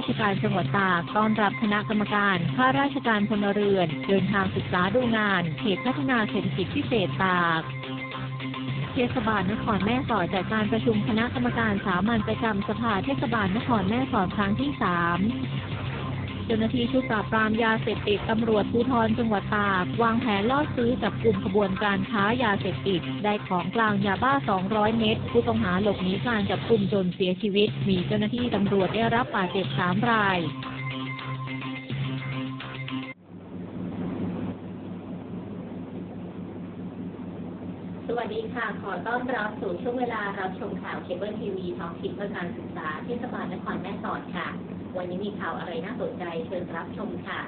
ราชการจังหวัดตากต้อนรับคณะกรรมการข้าราชการพลเรือน เดินทางศึกษาดูงานเขตพัฒนาเศรษฐกิจพิเศษตากเทศบาลนครแม่สอดจัดการประชุมคณะกรรมการสามัญประจำสภาเทศบาลนครแม่สอดครั้งที่สาม จ้าหน้าที่ชุดปราบปรามยาเสพติดตำรวจภูธรจังหวัดตาก วางแผนล่อซื้อจับกลุ่มขบวนการค้ายาเสพติด ได้ของกลางยาบ้า 200 เม็ดผู้ต้องหาหลบหนีการจับกลุ่มจนเสียชีวิต มีเจ้าหน้าที่ตำรวจได้รับบาดเจ็บ 3 ราย ดีค่ะ ขอต้อนรับสู่ช่วงเวลารับชมข่าวเคเบิลทีวีท้องถิ่นเพื่อการศึกษาเทศบาลนครแม่สอดค่ะ วันนี้มีข่าวอะไรน่าสนใจเชิญรับชมค่ะ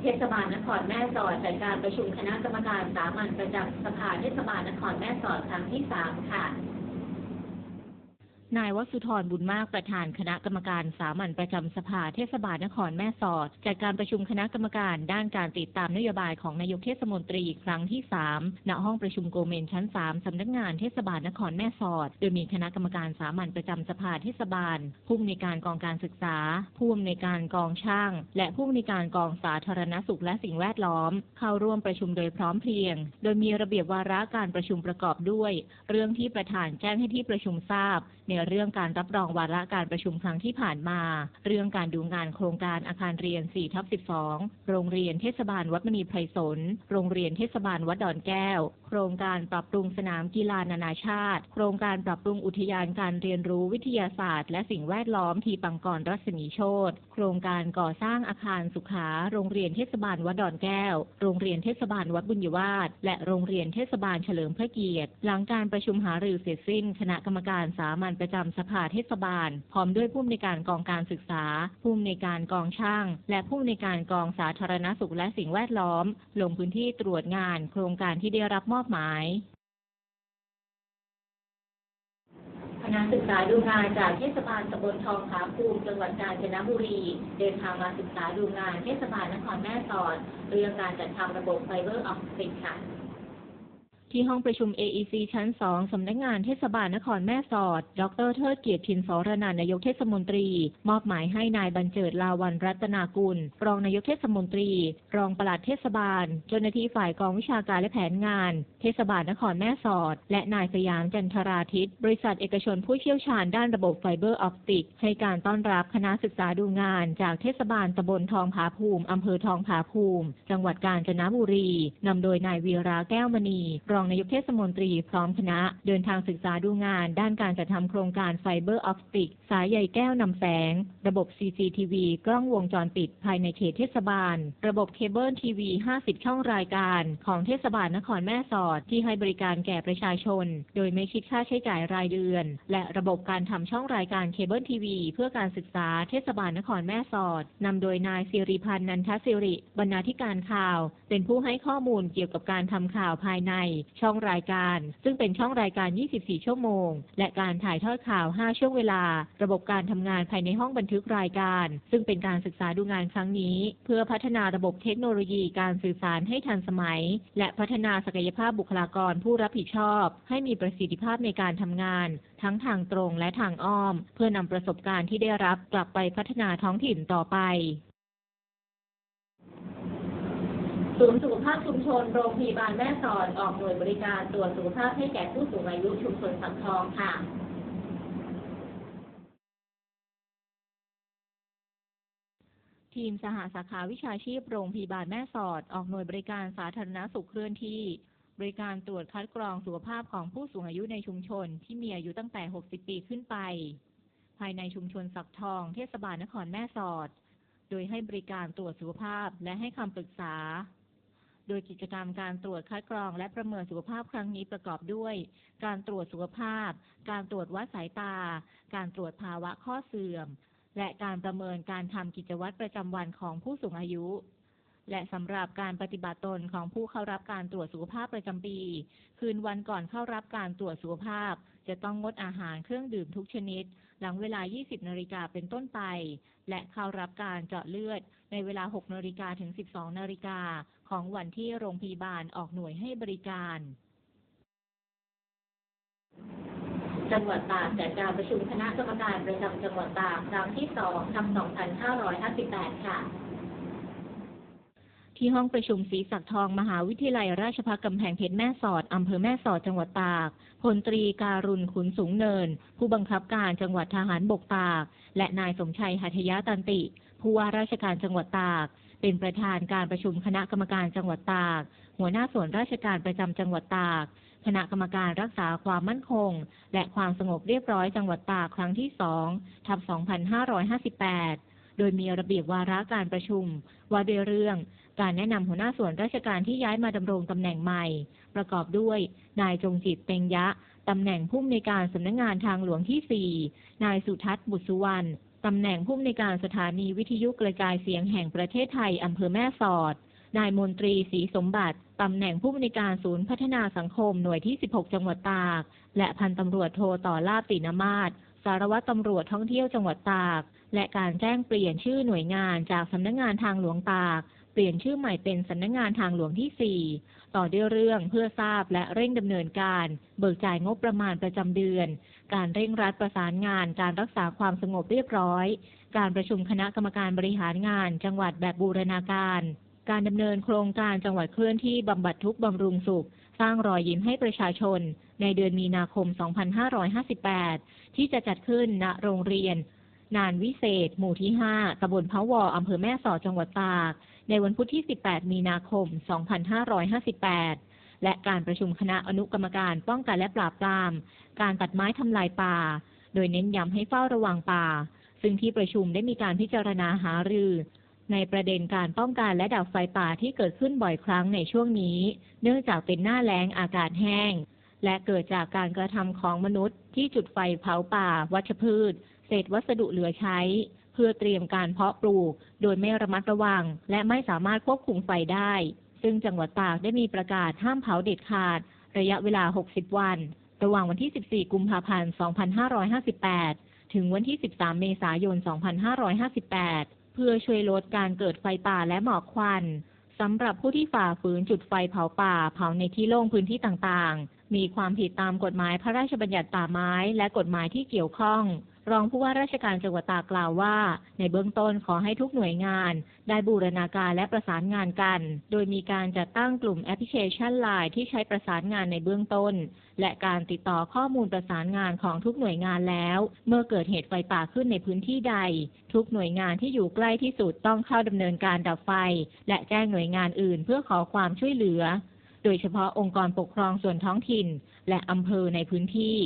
เทศบาลนครแม่สอดจัดการประชุมคณะกรรมการสามัญประจำสภาเทศบาลนครแม่สอดครั้งที่สามค่ะ นายวสุธรบุญมากประธานคณะกรรมการสามัญประจำสภาเทศบาลนครแม่สอด จัดการประชุมคณะกรรมการด้านการติดตามนโยบายของนายกเทศมนตรีครั้งที่ 3 ณ ห้องประชุมโกเมนชั้น 3 สำนักงานเทศบาลนครแม่สอด โดยมีคณะกรรมการสามัญประจำสภาเทศบาล ผู้อำนวยการกองการศึกษา ผู้อำนวยการกองช่าง และผู้อำนวยการกองสาธารณสุขและสิ่งแวดล้อม เข้าร่วมประชุมโดยพร้อมเพรียง โดยมีระเบียบวาระการประชุมประกอบด้วย เรื่องที่ประธานแจ้งให้ที่ประชุมทราบในเรื่องการรับรองวาระการประชุมครั้งที่ผ่านมา เรื่องการดูงานโครงการอาคารเรียน4ทับ12 โรงเรียนเทศบาลวัดมณีไพรสน โรงเรียนเทศบาลวัดดอนแก้ว โครงการปรับปรุงสนามกีฬานานาชาติ โครงการปรับปรุงอุทยานการเรียนรู้วิทยาศาสตร์ และสิ่งแวดล้อมทีปังกรรัศมีโชตโครงการก่อสร้างอาคารสุขา โรงเรียนเทศบาลวัดดอนแก้ว โรงเรียนเทศบาลวัดบุญยวาสและโรงเรียนเทศบาลเฉลิมพระเกียรติ หลังการประชุมหารือเสร็จสิ้น คณะกรรมการสามัญประจำสภาเทศบาล พร้อมด้วยผู้อำนวยการกองการศึกษา ผู้อำนวยการกองช่าง และผู้อำนวยการกองสาธารณสุขและสิ่งแวดล้อม ลงพื้นที่ตรวจงาน โครงการที่ได้รับมอบหมายคณะศึกษาดูงานจากเทศบาลตำบลทองผาภูมิจังหวัดกาญจนบุรี เดินทางมาศึกษาดูงานเทศบาลนครแม่สอด เรื่องการจัดทำระบบไฟเบอร์ออปติกค่ะ ที่ห้องประชุม AEC ชั้น 2 สำนักงานเทศบาลนครแม่สอด ดรเทิดเกียรติชินสรนานนายกเทศมนตรี มอบหมายให้นายบรรเจิดลาวันรัตนากุล รองนายกเทศมนตรี รองปลัดเทศบาล เจ้าหน้าที่ฝ่ายกองวิชาการและแผนงาน เทศบาลนครแม่สอด และนายสยามจันทราทิต บริษัทเอกชนผู้เชี่ยวชาญด้านระบบไฟเบอร์ออปติก ให้การต้อนรับคณะศึกษาดูงาน จากเทศบาลตำบลทองผาภูมิอำเภอทองผาภูมิ จังหวัดกาญจนบุรีนำโดยนายวีราแก้วมณีรองนายกเทศมนตรีพร้อมคณะ เดินทางศึกษาดูงาน ด้านการจัดทำโครงการไฟเบอร์ออปติก สายใยแก้วนำแสง ระบบ CCTV กล้องวงจรปิดภายในเขตเทศบาล ระบบเคเบิลทีวี 50 ช่องรายการ ของเทศบาลนครแม่สอดที่ให้บริการแก่ประชาชน โดยไม่คิดค่าใช้จ่ายรายเดือน และระบบการทำช่องรายการเคเบิลทีวีเพื่อการศึกษาเทศบาลนครแม่สอดนำโดยนายสิริพันธ์นันทสิริบรรณาธิการข่าว เป็นผู้ให้ข้อมูลเกี่ยวกับการทำข่าวภายในช่องรายการ ซึ่งเป็นช่องรายการ 24 ชั่วโมง และการถ่ายทอดข่าว 5 ช่วงเวลา ระบบการทำงานภายในห้องบันทึกรายการ ซึ่งเป็นการศึกษาดูงานครั้งนี้ เพื่อพัฒนาระบบเทคโนโลยีการสื่อสารให้ทันสมัย และพัฒนาศักยภาพบุคลากรผู้รับผิดชอบ ให้มีประสิทธิภาพในการทำงาน ทั้งทางตรงและทางอ้อม เพื่อนำประสบการณ์ที่ได้รับกลับไปพัฒนาท้องถิ่นต่อไป ศูนย์สุขภาพชุมชน โรงพยาบาลแม่สอดออกหน่วยบริการตรวจสุขภาพให้แก่ผู้สูงอายุชุมชนสังทองค่ะทีมสหสาขาวิชาชีพโรงพยาบาลแม่สอด ออกหน่วยบริการสาธารณสุขเคลื่อนที่ บริการตรวจคัดกรองสุขภาพของผู้สูงอายุในชุมชน ที่มีอายุตั้งแต่ 60 ปีขึ้นไป ภายในชุมชนสักทอง เทศบาลนครแม่สอด โดยให้บริการตรวจสุขภาพและให้คำปรึกษา โดยกิจกรรมการตรวจคัดกรองและประเมินสุขภาพครั้งนี้ประกอบด้วย การตรวจสุขภาพ การตรวจวัดสายตา การตรวจภาวะข้อเสื่อม และการประเมินการทำกิจวัตรประจำวันของผู้สูงอายุ และสำหรับการปฏิบัติตนของผู้เข้ารับการตรวจสุขภาพประจำปี คืนวันก่อนเข้ารับการตรวจสุขภาพ จะต้องงดอาหารเครื่องดื่มทุกชนิด หลังเวลา 20 นาฬิกาเป็นต้นไป และเข้ารับการเจาะเลือด ในเวลา 6นาฬิกาถึง 12นาฬิกาของวันที่โรงพยาบาลออกหน่วยให้บริการ จังหวัดตากจัดการประชุมคณะกรรมการประจำจังหวัดตากครั้งที่2ทำ2558 ค่ะที่ห้องประชุมศรีศักดิ์ทองมหาวิทยาลัยราชภัฏกำแพงเพชรแม่สอดอำเภอแม่สอดจังหวัดตาก พลตรีการุณขุนสูงเนิน ผู้บังคับการจังหวัดทหารบกตาก และนายสมชัยหัทยาตันติ ผู้ว่าราชการจังหวัดตาก เป็นประธานการประชุมคณะกรรมการจังหวัดตาก หัวหน้าส่วนราชการประจำจังหวัดตาก คณะกรรมการรักษาความมั่นคง และความสงบเรียบร้อยจังหวัดตากครั้งที่สองทับ2558 โดยมีระเบียบวาระการประชุม ว่าด้วยเรื่องการแนะนำหัวหน้าส่วนราชการที่ย้ายมาดำรงตำแหน่งใหม่ ประกอบด้วย นายจงจิตเต็งยะตำแหน่งผู้อำนวยการสำนักงงานทางหลวงที่ 4 นายสุทัศน์บุตรสุวรรณ ตำแหน่งผู้อำนวยการสถานีวิทยุกระจายเสียงแห่งประเทศไทยอำเภอแม่สอด นายมนตรีศรีสมบัติ ตำแหน่งผู้อำนวยการศูนย์พัฒนาสังคมหน่วยที่ 16 จังหวัดตาก และพันตำรวจโทต่อลาบตินมาศสารวัตรตำรวจท่องเที่ยวจังหวัดตาก และการแจ้งเปลี่ยนชื่อหน่วยงานจากสำนักงงานทางหลวงตาก เปลี่ยนชื่อใหม่เป็นสำนักงงานทางหลวงที่ 4 ต่อด้วยเรื่องเพื่อทราบและเร่งดำเนินการ เบิกจ่ายงบประมาณประจำเดือน การเร่งรัดประสานงาน การรักษาความสงบเรียบร้อย การประชุมคณะกรรมการบริหารงาน จังหวัดแบบบูรณาการ การดำเนินโครงการจังหวัดเคลื่อนที่บำบัดทุกบำรุงสุข สร้างรอยยิ้มให้ประชาชน ในเดือนมีนาคม 2558 ที่จะจัดขึ้นณโรงเรียนนานวิเศษ หมู่ที่ 5 ตำบลพะวอ อำเภอแม่สอด จังหวัดตาก ในวันพุธที่ 18 มีนาคม 2558 และการประชุมคณะอนุกรรมการป้องกันและปราบปราม การตัดไม้ทำลายป่า โดยเน้นย้ำให้เฝ้าระวังป่า ซึ่งที่ประชุมได้มีการพิจารณาหารือ ในประเด็นการป้องกันและดับไฟป่าที่เกิดขึ้นบ่อยครั้งในช่วงนี้ เนื่องจากเป็นหน้าแล้งอากาศแห้ง และเกิดจากการกระทำของมนุษย์ ที่จุดไฟเผาป่า วัชพืช เศษวัสดุเหลือใช้ พื่อเตรียมการเพาะปลูก โดยไม่ระมัดระวัง และไม่สามารถควบคุมไฟได้ ซึ่งจังหวัดตากได้มีประกาศห้ามเผาเด็ดขาด ระยะเวลา 60 วัน ระหว่างวันที่ 14 กุมภาพันธ์ 2558 ถึงวันที่ 13 เมษายน 2558 เพื่อช่วยลดการเกิดไฟป่าและหมอกควันสำหรับผู้ที่ฝ่าฝืนจุดไฟเผาป่า เผาในที่โล่งพื้นที่ต่างๆ มีความผิดตามกฎหมายพระราชบัญญัติป่าไม้ และกฎหมายที่เกี่ยวข้อง รองผู้ว่าราชการจังหวัดตากกล่าวว่า ในเบื้องต้นขอให้ทุกหน่วยงาน ได้บูรณาการและประสานงานกัน โดยมีการจัดตั้งกลุ่มแอปพลิเคชันไลน์ที่ใช้ประสานงานในเบื้องต้น และการติดต่อข้อมูลประสานงานของทุกหน่วยงานแล้ว เมื่อเกิดเหตุไฟป่าขึ้นในพื้นที่ใด ทุกหน่วยงานที่อยู่ใกล้ที่สุดต้องเข้าดำเนินการดับไฟ และแจ้งหน่วยงานอื่น เพื่อขอความช่วยเหลือ โดยเฉพาะองค์กรปกครองส่วนท้องถิ่น และอำเภอในพื้นที่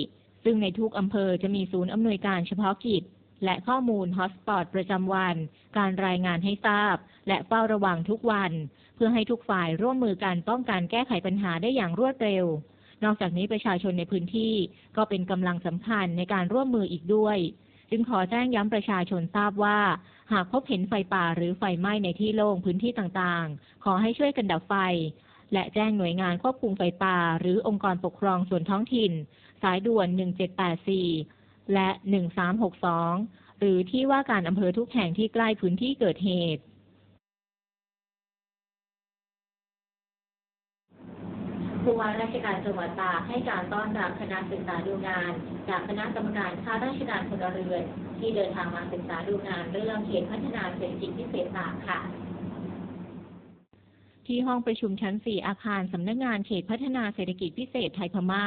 ซึ่งในทุกอำเภอจะมีศูนย์อำนวยการเฉพาะกิจ และข้อมูลฮอสปอตประจำวัน การรายงานให้ทราบ และเฝ้าระวังทุกวัน เพื่อให้ทุกฝ่ายร่วมมือกันป้องกันแก้ไขปัญหาได้อย่างรวดเร็ว นอกจากนี้ประชาชนในพื้นที่ก็เป็นกำลังสำคัญในการร่วมมืออีกด้วย จึงขอแจ้งย้ำประชาชนทราบว่า หากพบเห็นไฟป่าหรือไฟไหม้ในที่โล่งพื้นที่ต่างๆ ขอให้ช่วยกันดับไฟ และแจ้งหน่วยงานควบคุมไฟป่า หรือองค์กรปกครองส่วนท้องถิ่น สายด่วน 1784 และ 1362 หรือที่ว่าการอำเภอทุกแห่งที่ใกล้พื้นที่เกิดเหตุผู้ว่าราชการจังหวัดตากให้การต้อนรับคณะศึกษาดูงาน จากคณะกรรมการข้าราชการพลเรือนที่เดินทางมาศึกษาดูงานเรื่องเขตพัฒนาเศรษฐกิจพิเศษตากค่ะ ที่ห้องประชุมชั้น 4 อาคารสำนักงานเขตพัฒนาเศรษฐกิจพิเศษไทยพม่า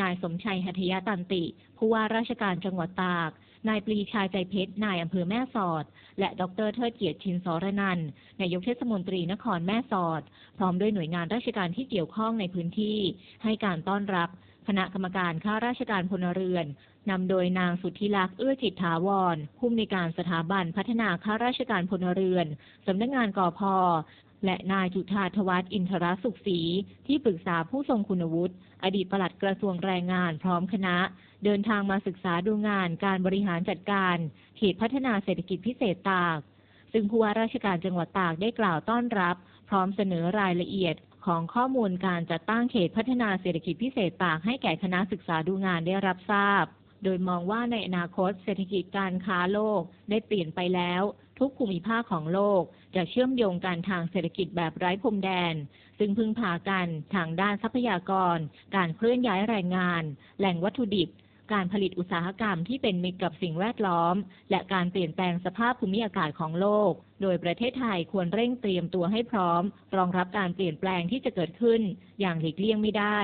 นายสมชัยหัทยาตันติ ผู้ว่าราชการจังหวัดตาก นายปรีชาใจเพชร นายอำเภอแม่สอด และดรเทิดเกียรติชินสรนันนายกเทศมนตรีนครแม่สอด พร้อมด้วยหน่วยงานราชการที่เกี่ยวข้องในพื้นที่ ให้การต้อนรับ คณะกรรมการข้าราชการพลเรือนนำโดยนางสุทธิลักษ์เอื้อจิตถาวรผู้อำนวยการสถาบันพัฒนาข้าราชการพลเรือน สำนักงานกอพ และนายจุธาธวัฒน์อินทรสุขศรีที่ปรึกษาผู้ทรงคุณวุฒิอดีตปลัดกระทรวงแรงงานพร้อมคณะ เดินทางมาศึกษาดูงานการบริหารจัดการเขตพัฒนาเศรษฐกิจพิเศษตาก ซึ่งผู้ว่าราชการจังหวัดตากได้กล่าวต้อนรับ พร้อมเสนอรายละเอียดของข้อมูลการจัดตั้งเขตพัฒนาเศรษฐกิจพิเศษตากให้แก่คณะศึกษาดูงานได้รับทราบ โดยมองว่าในอนาคตเศรษฐกิจการค้าโลกได้เปลี่ยนไปแล้ว ทุกภูมิภาคของโลก จะเชื่อมโยงกันทางเศรษฐกิจแบบไร้พรมแดน ซึ่งพึ่งพากันทางด้านทรัพยากร การเคลื่อนย้ายแรงงาน แหล่งวัตถุดิบ การผลิตอุตสาหกรรมที่เป็นมิตรกับสิ่งแวดล้อม และการเปลี่ยนแปลงสภาพภูมิอากาศของโลก โดยประเทศไทยควรเร่งเตรียมตัวให้พร้อม รองรับการเปลี่ยนแปลงที่จะเกิดขึ้น อย่างหลีกเลี่ยงไม่ได้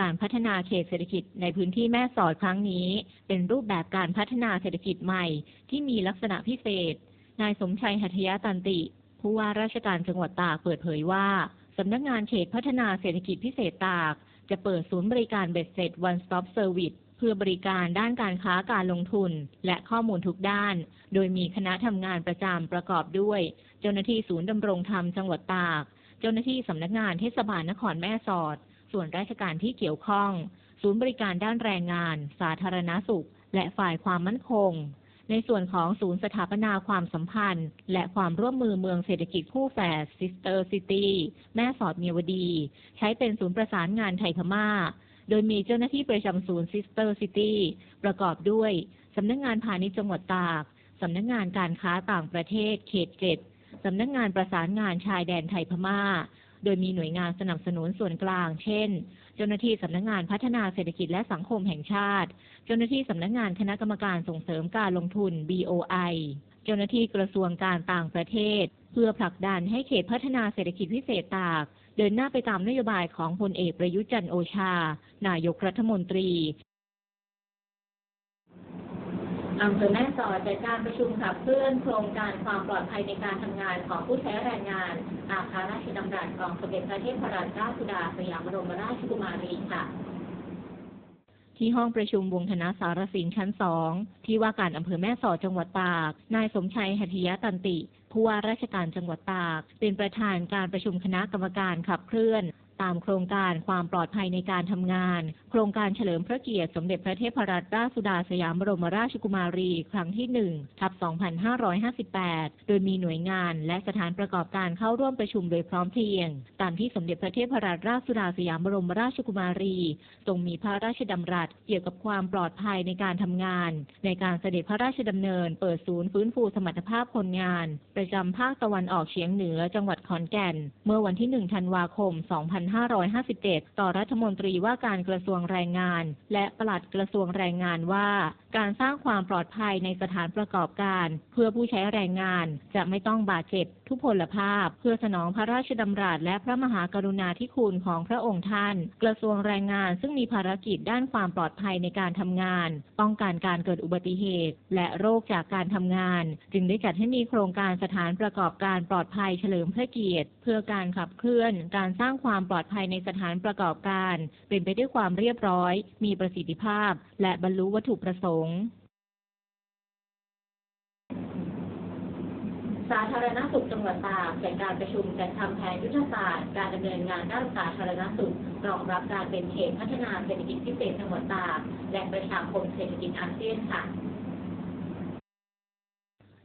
การพัฒนาเขตเศรษฐกิจในพื้นที่แม่สอดครั้งนี้ เป็นรูปแบบการพัฒนาเศรษฐกิจใหม่ ที่มีลักษณะพิเศษ นายสมชัยหัตถยาตันติ ผู้ว่าราชการจังหวัดตากเปิดเผยว่าสำนักงานเขตพัฒนาเศรษฐกิจพิเศษตาก จะเปิดศูนย์บริการเบ็ดเสร็จ One Stop Service เพื่อบริการด้านการค้าการลงทุน และข้อมูลทุกด้าน โดยมีคณะทำงานประจำประกอบด้วย เจ้าหน้าที่ศูนย์ดำรงธรรมจังหวัดตาก เจ้าหน้าที่สำนักงานเทศบาลนครแม่สอด ส่วนราชการที่เกี่ยวข้อง ศูนย์บริการด้านแรงงาน สาธารณสุข และฝ่ายความมั่นคง ในส่วนของศูนย์สถาปนาความสัมพันธ์ และความร่วมมือเมืองเศรษฐกิจคู่แฝด Sister City แม่สอดเมียวดี ใช้เป็นศูนย์ประสานงานไทยพม่า โดยมีเจ้าหน้าที่ประจำศูนย์ Sister City ประกอบด้วยสำนักงานพาณิชย์จังหวัดตาก สำนักงานการค้าต่างประเทศเขตเจ็ดสำนักงานประสานงานชายแดนไทยพม่า โดยมีหน่วยงานสนับสนุนส่วนกลาง เช่น เจ้าหน้าที่สำนักงานพัฒนาเศรษฐกิจและสังคมแห่งชาติ เจ้าหน้าที่สำนักงานคณะกรรมการส่งเสริมการลงทุน BOI เจ้าหน้าที่กระทรวงการต่างประเทศ เพื่อผลักดันให้เขตพัฒนาเศรษฐกิจพิเศษตาก เดินหน้าไปตามนโยบายของพลเอกประยุทธ์จันทร์โอชา นายกรัฐมนตรี อำเภอแม่สอดจัดการประชุมขับเคลื่อนโครงการความปลอดภัยในการทำงานของผู้ใช้แรงงาน อาคาราชดำรัสของสมเด็จพระเทพรัตนราชสุดาสยามบรมราชกุมารีค่ะ ที่ห้องประชุมวงธนาสารสินชั้นสองที่ว่าการอำเภอแม่สอดจังหวัดตาก นายสมชัยหัตถยตันติผู้ว่าราชการจังหวัดตาก เป็นประธานการประชุมคณะกรรมการขับเคลื่อน ตามโครงการความปลอดภัยในการทำงาน โครงการเฉลิมพระเกียรติสมเด็จพระเทพรัตนราชสุดาสยามบรมราชกุมารีครั้งที่ 1 ทับ 2558 โดยมีหน่วยงานและสถานประกอบการเข้าร่วมประชุมโดยพร้อมเพรียง ตามที่สมเด็จพระเทพรัตนราชสุดาสยามบรมราชกุมารีทรงมีพระราชดำรัสเกี่ยวกับความปลอดภัยในการทำงาน ในการเสด็จพระราชดำเนิน เปิดศูนย์ฟื้นฟูสมรรถภาพคนงาน ประจำภาคตะวันออกเฉียงเหนือจังหวัดขอนแก่น เมื่อวันที่ 1 ธันวาคม 2 5 2557 ต่อรัฐมนตรีว่าการกระทรวงแรงงาน และปลัดกระทรวงแรงงานว่า การสร้างความปลอดภัยในสถานประกอบการ เพื่อผู้ใช้แรงงาน จะไม่ต้องบาดเจ็บทุพพลภาพ เพื่อสนองพระราชดำรัสและพระมหากรุณาธิคุณของพระองค์ท่าน กระทรวงแรงงานซึ่งมีภารกิจด้านความปลอดภัยในการทำงาน ป้องกันการเกิดอุบัติเหตุ และโรคจากการทำงาน จึงได้จัดให้มีโครงการสถานประกอบการปลอดภัยเฉลิมพระเกียรติ เพื่อการขับเคลื่อน การสร้างความปลอดภัยในสถานประกอบการ เป็นไปด้วยความเรียบร้อย มีประสิทธิภาพ และบรรลุวัตถุประสงค์ สาธารณสุขจังหวัดตากจัดการประชุมจัดทำแผนยุทธศาสตร์ การดำเนินงานด้านสาธารณสุขรองรับการเป็นเขตพัฒนาเศรษฐกิจพิเศษจังหวัดตากและประชาคมเศรษฐกิจอาเซียนค่ะ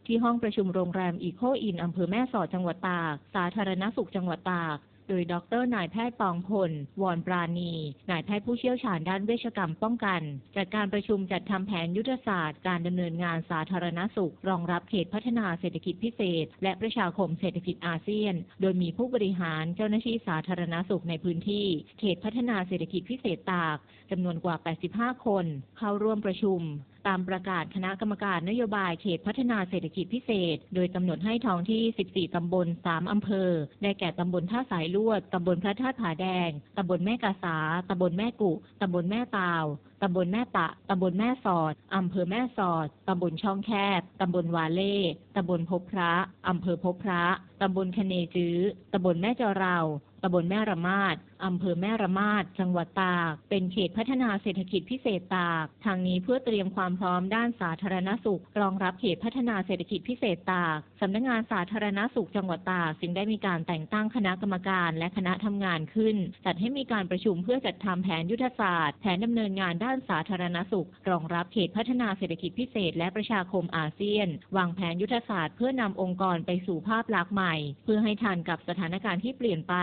ที่ห้องประชุมโรงแรมอีโคอินอำเภอแม่สอดจังหวัดตาก สาธารณสุขจังหวัดตาก โดยดรนายแพทย์ปองพล วอนปราณี นายแพทย์ผู้เชี่ยวชาญด้านเวชกรรมป้องกัน จัดการประชุมจัดทำแผนยุทธศาสตร์ การดำเนินงานสาธารณสุข รองรับเขตพัฒนาเศรษฐกิจพิเศษ และประชาคมเศรษฐกิจอาเซียน โดยมีผู้บริหารเจ้าหน้าที่สาธารณสุขในพื้นที่ เขตพัฒนาเศรษฐกิจพิเศษตากจำนวนกว่า 85 คน เข้าร่วมประชุม ตามประกาศคณะกรรมการนโยบายเขตพัฒนาเศรษฐกิจพิเศษ โดยกำหนดให้ท้องที่ 14 ตำบล 3 อำเภอ ได้แก่ตำบลท่าสายลวด ตำบลพระธาตุผาแดง ตำบลแม่กาสา ตำบลแม่กุ ตำบลแม่ตาวตำบลแม่ปะตำบลแม่สอด อำเภอแม่สอด ตำบลช่องแคบ ตำบลวาเล่ ตำบลพบพระ อำเภอพบพระ ตำบลคเนจื้อ ตำบลแม่จอเรา ตำบลแม่ระมาดอำเภอแม่ระมาดจังหวัดตาก เป็นเขตพัฒนาเศรษฐกิจพิเศษตาก ทางนี้เพื่อเตรียมความพร้อมด้านสาธารณสุข รองรับเขตพัฒนาเศรษฐกิจพิเศษตาก สำนักงานสาธารณสุขจังหวัดตากจึงได้มีการแต่งตั้งคณะกรรมการและคณะทำงานขึ้น จัดให้มีการประชุมเพื่อจัดทำแผนยุทธศาสตร์แผนดำเนินงานด้านสาธารณสุข รองรับเขตพัฒนาเศรษฐกิจพิเศษ และประชาคมอาเซียน วางแผนยุทธศาสตร์เพื่อนำองค์กรไปสู่ภาพลักษณ์ใหม่ เพื่อให้ทันกับสถานการณ์ที่เปลี่ยนไป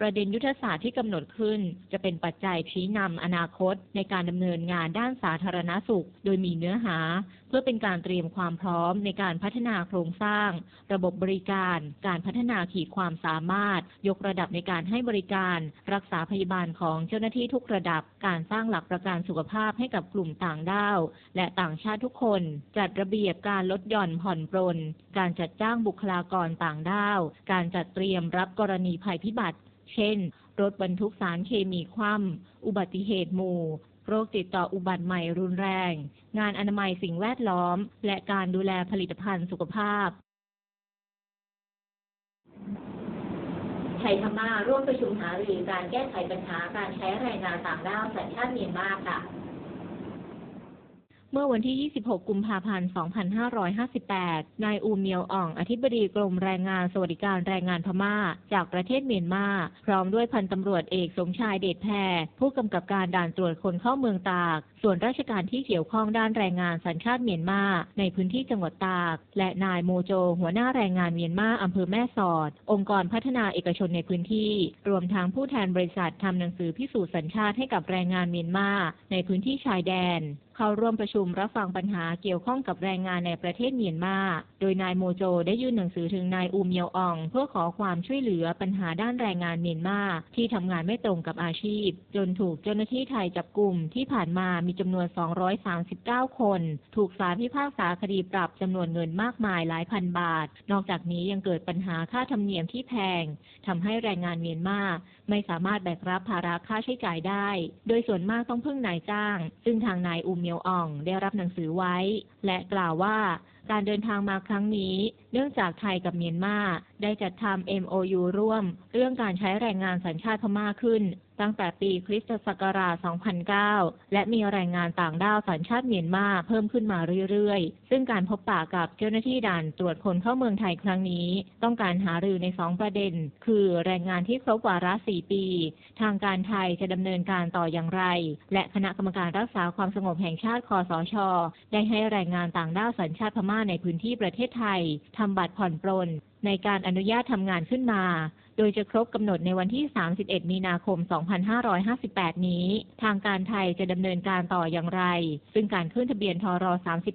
ประเด็นยุทธศาสตร์ที่กำหนดขึ้น จะเป็นปัจจัยชี้นำอนาคต ในการดำเนินงานด้านสาธารณสุข โดยมีเนื้อหา เพื่อเป็นการเตรียมความพร้อมในการพัฒนาโครงสร้าง ระบบบริการ การพัฒนาขีดความสามารถ ยกระดับในการให้บริการ รักษาพยาบาลของเจ้าหน้าที่ทุกระดับ การสร้างหลักประกันสุขภาพให้กับกลุ่มต่างด้าว และต่างชาติทุกคน จัดระเบียบการลดหย่อนผ่อนปรน การจัดจ้างบุคลากรต่างด้าว การจัดเตรียมรับกรณีภัยพิบัติ เช่น รถบรรทุกสารเคมีคว่ำอุบัติเหตุหมู่ โรคติดต่ออุบัติใหม่รุนแรง งานอนามัยสิ่งแวดล้อม และการดูแลผลิตภัณฑ์สุขภาพไทยพม่าร่วมประชุมหารือการแก้ไขปัญหาการใช้แรงงานต่างด้าวสัญชาติเมียนมาค่ะ เมื่อวันที่ 26 กุมภาพันธ์ 2558 นายอูเมียวอ่อง อธิบดีกรมแรงงานสวัสดิการแรงงานพม่า จากประเทศเมียนมา พร้อมด้วยพันตำรวจเอกสมชายเดชแพร ผู้กำกับการด่านตรวจคนเข้าเมืองตาก ส่วนราชการที่เกี่ยวข้องด้านแรงงานสัญชาติเมียนมา ในพื้นที่จังหวัดตาก และนายโมโจ หัวหน้าแรงงานเมียนมาอำเภอแม่สอด องค์กรพัฒนาเอกชนในพื้นที่ รวมทั้งผู้แทนบริษัททำหนังสือพิสูจน์สัญชาติให้กับแรงงานเมียนมา ในพื้นที่ชายแดน เข้าร่วมประชุมรับฟังปัญหาเกี่ยวข้องกับแรงงานในประเทศเมียนมา โดยนายโมโจได้ยื่นหนังสือถึงนายอูเมียวอ่อง เพื่อขอความช่วยเหลือปัญหาด้านแรงงานเมียนมาที่ทำงานไม่ตรงกับอาชีพ จนถูกเจ้าหน้าที่ไทยจับกลุ่มที่ผ่านมามีจำนวน 239 คน ถูกศาลพิพากษาคดีปรับจำนวนเงินมากมายหลายพันบาท นอกจากนี้ยังเกิดปัญหาค่าธรรมเนียมที่แพงทำให้แรงงานเมียนมาไม่สามารถแบกรับภาระค่าใช้จ่ายได้ โดยส่วนมากต้องพึ่งนายจ้าง ซึ่งทางนายอูเมียวอ่องได้รับหนังสือไว้ และกล่าวว่าการเดินทางมาครั้งนี้ เนื่องจากไทยกับเมียนมาได้จัดทำ MOU ร่วม เรื่องการใช้แรงงานสัญชาติพม่าขึ้น ตั้งแต่ปีคริสตศักราช 2009 และมีแรงงานต่างด้าวสัญชาติเมียนมาเพิ่มขึ้นมาเรื่อยๆ ซึ่งการพบปะกับเจ้าหน้าที่ด่านตรวจคนเข้าเมืองไทยครั้งนี้ ต้องการหารือใน 2 ประเด็น คือแรงงานที่ครบวาระ 4 ปี ทางการไทยจะดำเนินการต่ออย่างไร และคณะกรรมการรักษาความสงบแห่งชาติคอสช ได้ให้แรงงานต่างด้าวสัญชาติพม่าในพื้นที่ประเทศไทยทำบัตรผ่อนปรนในการอนุญาตทำงานขึ้นมา โดยจะครบกำหนดในวันที่ 31 มีนาคม 2558 นี้ ทางการไทยจะดำเนินการต่ออย่างไร ซึ่งการขึ้นทะเบียนทร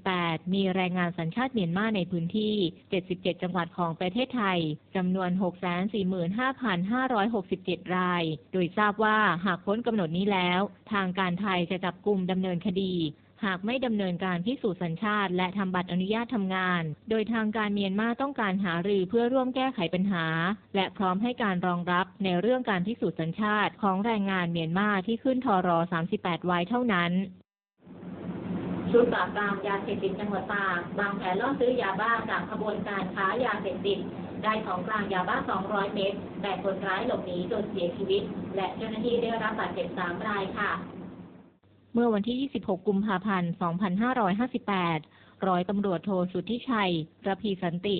38 มีแรงงานสัญชาติเมียนมาในพื้นที่ 77 จังหวัดของประเทศไทยจำนวน 645,567 ราย โดยทราบว่าหากพ้นกำหนดนี้แล้ว ทางการไทยจะจับกลุ่มดำเนินคดี หากไม่ดำเนินการพิสูจน์สัญชาติ และทำบัตรอนุญาตทำงาน โดยทางการเมียนมาต้องการหารือเพื่อร่วมแก้ไขปัญหา และพร้อมให้การรองรับในเรื่องการพิสูจน์สัญชาติของแรงงานเมียนมาที่ขึ้นทรอ38 ไว้เท่านั้นชุดปราบปรามยาเสพติดจังหวัดตากวางแผนล่อซื้อยาบ้าจากขบวนการค้ายาเสพติดได้ของกลางยาบ้า 200 เม็ดแต่คนร้ายหลบหนีจนเสียชีวิต และเจ้าหน้าที่ได้รับบาดเจ็บ 3 รายค่ะ เมื่อวันที่ 26 กุมภาพันธ์ 2558 ร้อยตำรวจโทสุทธิชัย ระพีสันติ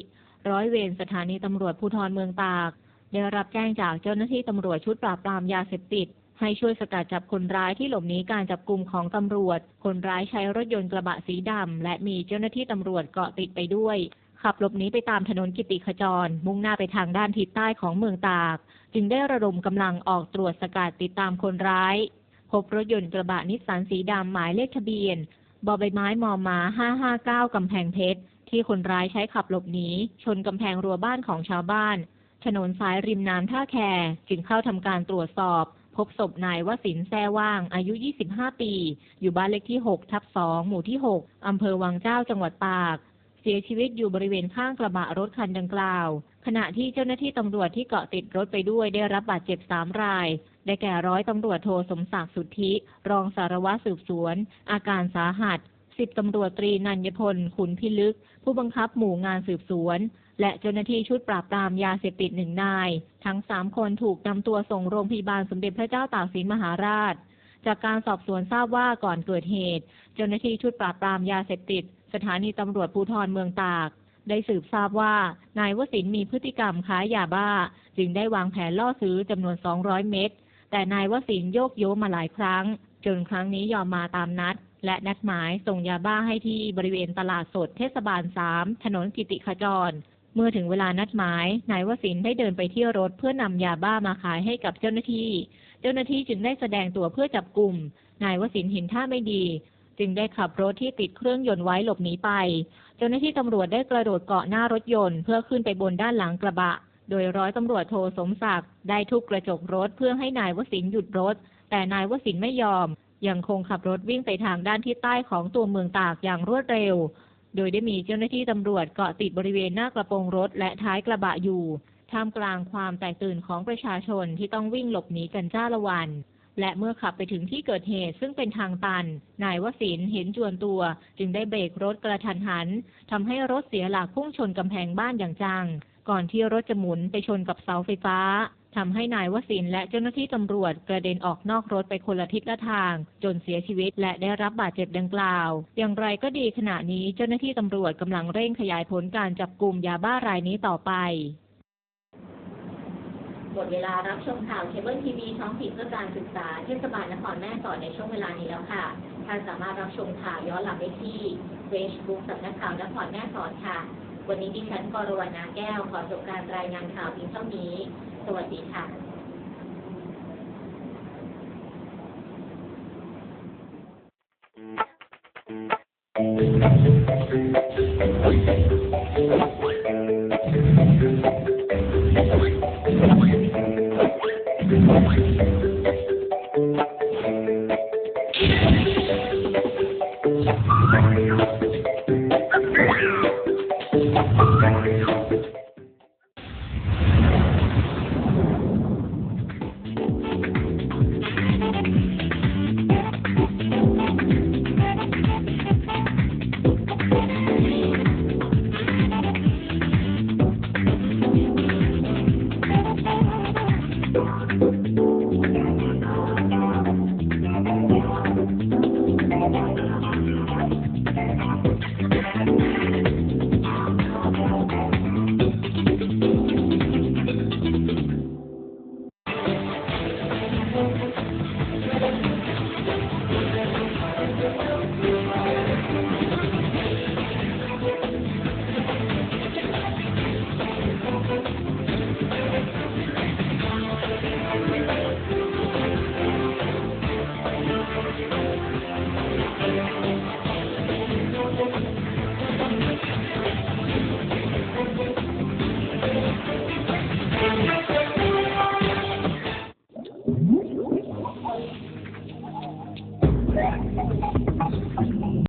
ร้อยเวรสถานีตำรวจภูธรเมืองตาก ได้รับแจ้งจากเจ้าหน้าที่ตำรวจชุดปราบปรามยาเสพติด ให้ช่วยสกัดจับคนร้ายที่หลบหนีการจับกลุ่มของตำรวจ คนร้ายใช้รถยนต์กระบะสีดำ และมีเจ้าหน้าที่ตำรวจเกาะติดไปด้วย ขับหลบหนีไปตามถนนกิติขจร มุ่งหน้าไปทางด้านทิศใต้ของเมืองตาก จึงได้ระดมกำลังออกตรวจสกัดติดตามคนร้าย พบรถยนต์กระบะนิสสันสีดำหมายเลขทะเบียนบอใบไม้มอมา559 กำแพงเพชร ที่คนร้ายใช้ขับหลบหนีชนกำแพงรั้วบ้านของชาวบ้าน ถนนสายริมน้ำท่าแคจึงเข้าทำการตรวจสอบ พบศพนายวสินแซ่ว่าง อายุ 25 ปี อยู่บ้านเลขที่ 6 ทับ 2 หมู่ที่ 6 อำเภอวังเจ้าจังหวัดตาก เสียชีวิตอยู่บริเวณข้างกระบะรถคันดังกล่าว ขณะที่เจ้าหน้าที่ตำรวจที่เกาะติดรถไปด้วยได้รับบาดเจ็บสามราย ได้แก่ร้อยตำรวจโทสมศักดิ์สุทธิ รองสารวัตรสืบสวน อาการสาหัสสิบตำรวจตรีนันยพล ขุนพิลึก ผู้บังคับหมู่งานสืบสวน และเจ้าหน้าที่ชุดปราบปรามยาเสพติดหนึ่งนาย ทั้งสามคนถูกนำตัวส่งโรงพยาบาลสมเด็จพระเจ้าตากสินมหาราช จากการสอบสวนทราบว่าก่อนเกิดเหตุ เจ้าหน้าที่ชุดปราบปรามยาเสพติด สถานีตำรวจภูธรเมืองตาก ได้สืบทราบว่านายวสินมีพฤติกรรมค้ายาบ้า จึงได้วางแผนล่อซื้อจำนวน 200 เม็ดแต่นายวสินโยกโยมาหลายครั้ง จนครั้งนี้ยอมมาตามนัด และนัดหมายส่งยาบ้าให้ที่บริเวณตลาดสดเทศบาล3ถนนกิติขจร เมื่อถึงเวลานัดหมายนายวสินได้เดินไปที่รถเพื่อนำยาบ้ามาขายให้กับเจ้าหน้าที่ เจ้าหน้าที่จึงได้แสดงตัวเพื่อจับกลุ่มนายวสินเห็นท่าไม่ดี จึงได้ขับรถที่ติดเครื่องยนต์ไว้หลบหนีไป จ้าหน้าที่ตำรวจได้กระโดดเกาะหน้ารถยนต์ เพื่อขึ้นไปบนด้านหลังกระบะ โดยร้อยตำรวจโทสมศักดิ์ได้ทุบกระจกรถเพื่อให้นายวสินหยุดรถ แต่นายวสินไม่ยอม ยังคงขับรถวิ่งไปทางด้านทิศใต้ของตัวเมืองตากอย่างรวดเร็ว โดยได้มีเจ้าหน้าที่ตำรวจเกาะติดบริเวณหน้ากระโปรงรถและท้ายกระบะอยู่ ท่ามกลางความแตกตื่นของประชาชนที่ต้องวิ่งหลบหนีกันจ้าละวัน และเมื่อขับไปถึงที่เกิดเหตุซึ่งเป็นทางตัน นายวศินเห็นจวนตัว จึงได้เบรกรถกระทันหันทำให้รถเสียหลักพุ่งชนกำแพงบ้านอย่างจัง ก่อนที่รถจะหมุนไปชนกับเสาไฟฟ้าทำให้นายวศินและเจ้าหน้าที่ตำรวจกระเด็นออกนอกรถไปคนละทิศละทาง จนเสียชีวิตและได้รับบาดเจ็บดังกล่าว อย่างไรก็ดีขณะนี้เจ้าหน้าที่ตำรวจกำลังเร่งขยายผลการจับกลุ่มยาบ้ารายนี้ต่อไป หมดเวลารับชมข่าวเคเบิลทีวีท้องถิ่นเพื่อการศึกษาเทศบาลนครแม่สอดในช่วงเวลานี้แล้วค่ะ ท่านสามารถรับชมข่าวย้อนหลังได้ที่ Facebook สำนักข่าวนครแม่สอดค่ะ วันนี้ดิฉันกรวรรณาแก้ว ขอจบการรายงานข่าวเพียงเท่านี้ สวัสดีค่ะ Thank